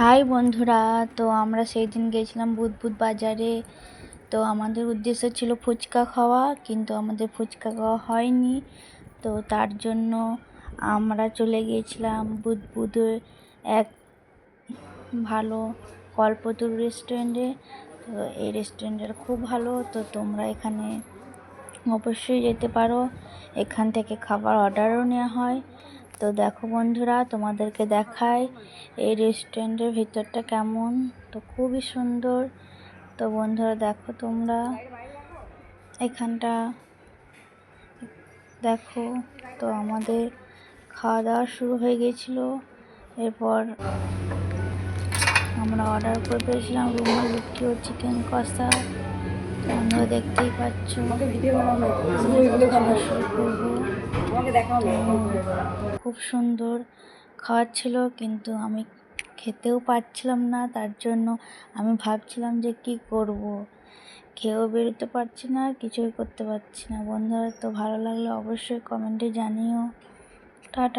High বন্ধুরা, তো আমরা সেই দিন গেছিলাম বুধবুধ বাজারে। তো আমাদের উদ্দেশ্য ছিল ফুচকা খাওয়া, কিন্তু আমাদের ফুচকা খাওয়া হয়নি। তো তার জন্য আমরা চলে গিয়েছিলাম বুধবুধের এক ভালো কল্পতরু রেস্টুরেন্টে। তো এই রেস্টুরেন্টটা খুব ভালো, তো তোমরা এখানে অবশ্যই যেতে পারো। এখান থেকে খাবার অর্ডারও নেওয়া হয়। তো দেখো বন্ধুরা তোমাদেরকে দেখাই এই রেস্টুরেন্টের ভিতরটা কেমন। তো খুবই সুন্দর। তো বন্ধুরা দেখো তোমরা। এখানটা দেখো তো আমাদের খাওয়া দাওয়া শুরু হয়ে গেছিল এরপর আমরা অর্ডার করে পেয়েছিলাম রুমাল রুটি ও চিকেন কষা। তোমরা দেখতেই পাচ্ছ। খাওয়া শুরু করব। খুব সুন্দর খাওয়ার ছিল কিন্তু আমি খেতেও পারছিলাম না, তার জন্য আমি ভাবছিলাম যে কি করব। খেয়েও বেরোতে পারছি না, কিছুই করতে পারছি না। বন্ধুরা, তো ভালো লাগলে অবশ্যই কমেন্টে জানিও। টাটা।